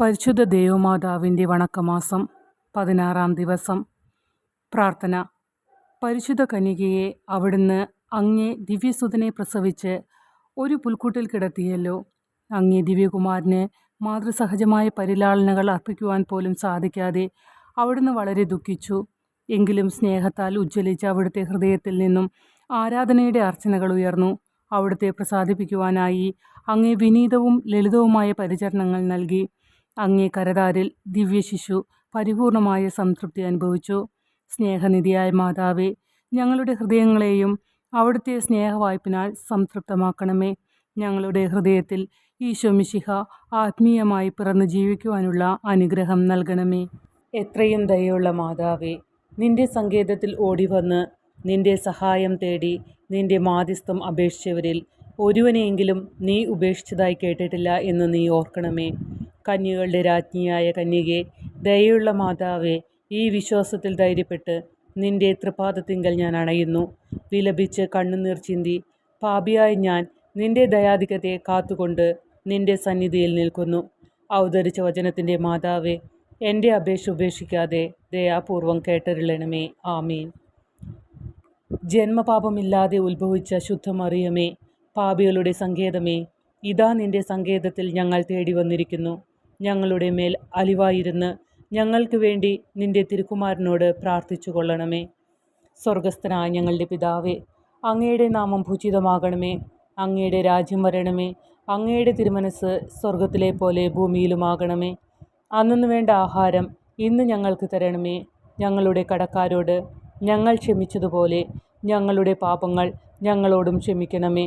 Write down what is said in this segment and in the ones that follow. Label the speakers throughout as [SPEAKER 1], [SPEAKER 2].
[SPEAKER 1] പരിശുദ്ധ ദേവമാതാവിന്റെ വണക്കമാസം പതിനാറാം ദിവസം. പ്രാർത്ഥന. പരിശുദ്ധ കനികയെ അവിടുന്ന് അങ്ങേ ദിവ്യസുതനെ പ്രസവിച്ച് ഒരു പുൽക്കൂട്ടിൽ കിടത്തിയല്ലോ. അങ്ങേ ദിവ്യകുമാരന് മാതൃസഹജമായ പരിലാളനകൾ അർപ്പിക്കുവാൻ പോലും സാധിക്കാതെ അവിടുന്ന് വളരെ ദുഃഖിച്ചു. എങ്കിലും സ്നേഹത്താൽ ഉജ്ജ്വലിച്ച അവിടുത്തെ ഹൃദയത്തിൽ നിന്നും ആരാധനയുടെ അർച്ചനകൾ ഉയർന്നു. അവിടുത്തെ പ്രസാദിപ്പിക്കുവാനായി അങ്ങേ വിനീതവും ലളിതവുമായ പരിചരണങ്ങൾ നൽകി. അങ്ങേ കരതാരിൽ ദിവ്യശിശു പരിപൂർണമായ സംതൃപ്തി അനുഭവിച്ചു. സ്നേഹനിധിയായ മാതാവേ ഞങ്ങളുടെ ഹൃദയങ്ങളെയും അവിടുത്തെ സ്നേഹവായ്പിനാൽ സംതൃപ്തമാക്കണമേ. ഞങ്ങളുടെ ഹൃദയത്തിൽ ഈശോമിശിഹ ആത്മീയമായി പിറന്ന് ജീവിക്കുവാനുള്ള അനുഗ്രഹം നൽകണമേ. എത്രയും ദയുള്ള മാതാവേ നിന്റെ സങ്കേതത്തിൽ ഓടിവന്ന് നിന്റെ സഹായം തേടി നിന്റെ മാധ്യസ്ഥം അപേക്ഷിച്ചവരിൽ ഒരുവനെയെങ്കിലും നീ ഉപേക്ഷിച്ചതായി കേട്ടിട്ടില്ല എന്ന് നീ ഓർക്കണമേ. കന്യകളുടെ രാജ്ഞിയായ കന്യകെ ദയുള്ള മാതാവെ ഈ വിശ്വാസത്തിൽ ധൈര്യപ്പെട്ട് നിന്റെ തൃപാദത്തിങ്കൽ ഞാൻ അണയുന്നു. വിലപിച്ച് കണ്ണുനീർ ചിന്തി പാപിയായ ഞാൻ നിന്റെ ദയാധികത്തെ കാത്തുകൊണ്ട് നിന്റെ സന്നിധിയിൽ നിൽക്കുന്നു. അവതരിച്ച വചനത്തിന്റെ മാതാവെ എന്റെ അപേക്ഷ ഉപേക്ഷിക്കാതെ ദയാപൂർവം കേട്ടരുളണമേ. ആമീൻ. ജന്മപാപമില്ലാതെ ഉത്ഭവിച്ച ശുദ്ധമറിയമേ പാപികളുടെ സങ്കേതമേ ഇതാ നിന്റെ സങ്കേതത്തിൽ ഞങ്ങൾ തേടി വന്നിരിക്കുന്നു ഞങ്ങളുടെ മേൽ അലിവായിരുന്ന് ഞങ്ങൾക്ക് വേണ്ടി നിന്റെ തിരുക്കുമാരനോട് പ്രാർത്ഥിച്ചു കൊള്ളണമേ സ്വർഗസ്ഥനായ ഞങ്ങളുടെ പിതാവേ അങ്ങയുടെ നാമം ഭൂചിതമാകണമേ അങ്ങയുടെ രാജ്യം വരണമേ. അങ്ങയുടെ തിരുമനസ് സ്വർഗത്തിലെ പോലെ ഭൂമിയിലുമാകണമേ. അന്നു വേണ്ട ആഹാരം ഇന്ന് ഞങ്ങൾക്ക് തരണമേ. ഞങ്ങളുടെ കടക്കാരോട് ഞങ്ങൾ ക്ഷമിച്ചതുപോലെ ഞങ്ങളുടെ പാപങ്ങൾ ഞങ്ങളോടും ക്ഷമിക്കണമേ.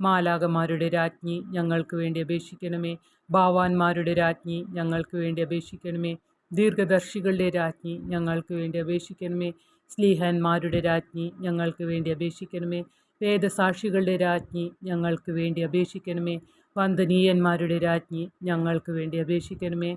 [SPEAKER 1] മാലാകമാരുടെ രാജ്ഞി ഞങ്ങൾക്ക് വേണ്ടി അപേക്ഷിക്കണമേ. ഭാവാന്മാരുടെ രാജ്ഞി ഞങ്ങൾക്ക് വേണ്ടി അപേക്ഷിക്കണമേ. ദീർഘദർശികളുടെ രാജ്ഞി ഞങ്ങൾക്ക് വേണ്ടി അപേക്ഷിക്കണമേ. സ്ലീഹന്മാരുടെ രാജ്ഞി ഞങ്ങൾക്ക് വേണ്ടി അപേക്ഷിക്കണമേ. വേദസാക്ഷികളുടെ രാജ്ഞി ഞങ്ങൾക്ക് വേണ്ടി അപേക്ഷിക്കണമേ. വന്ദനീയന്മാരുടെ രാജ്ഞി ഞങ്ങൾക്ക് വേണ്ടി അപേക്ഷിക്കണമേ.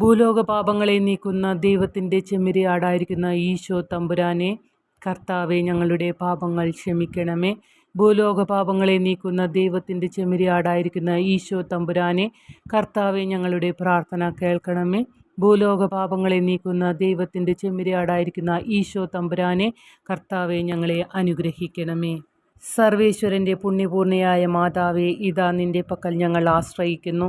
[SPEAKER 1] ഭൂലോക പാപങ്ങളെ നീക്കുന്ന ദൈവത്തിന്റെ ചെമ്മിരിയാടായിരിക്കുന്ന ഈശോ തമ്പുരാനെ കർത്താവെ ഞങ്ങളുടെ പാപങ്ങൾ ക്ഷമിക്കണമേ. ഭൂലോക പാപങ്ങളെ നീക്കുന്ന ദൈവത്തിന്റെ ചെമ്മിരിയാടായിരിക്കുന്ന ഈശോ തമ്പുരാനെ കർത്താവെ ഞങ്ങളുടെ പ്രാർത്ഥന കേൾക്കണമേ. ഭൂലോക പാപങ്ങളെ നീക്കുന്ന ദൈവത്തിന്റെ ചെമ്മിരിയാടായിരിക്കുന്ന ഈശോ തമ്പുരാനെ കർത്താവെ ഞങ്ങളെ അനുഗ്രഹിക്കണമേ. സർവേശ്വരന്റെ പുണ്യപൂർണയായ മാതാവെ ഇതാ നിന്റെ പക്കൽ ഞങ്ങൾ ആശ്രയിക്കുന്നു.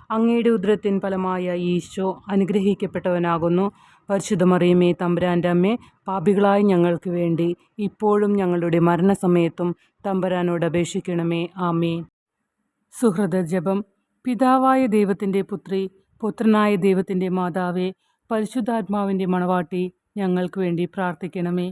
[SPEAKER 1] അങ്ങയുടെ ഉദരത്തിൻ ഫലമായ ഈശോ അനുഗ്രഹിക്കപ്പെട്ടവനാകുന്നു. പരിശുദ്ധ മറിയമേ തമ്പുരാന്റെ അമ്മേ പാപികളായ ഞങ്ങൾക്ക് വേണ്ടി ഇപ്പോഴും ഞങ്ങളുടെ മരണസമയത്തും തമ്പുരാനോട് അപേക്ഷിക്കണമേ. ആമേ സുഹൃദ ജപം. പിതാവായ ദൈവത്തിന്റെ പുത്രി പുത്രനായ ദൈവത്തിന്റെ മാതാവേ പരിശുദ്ധാത്മാവിന്റെ മണവാട്ടി ഞങ്ങൾക്ക് വേണ്ടി പ്രാർത്ഥിക്കണമേ.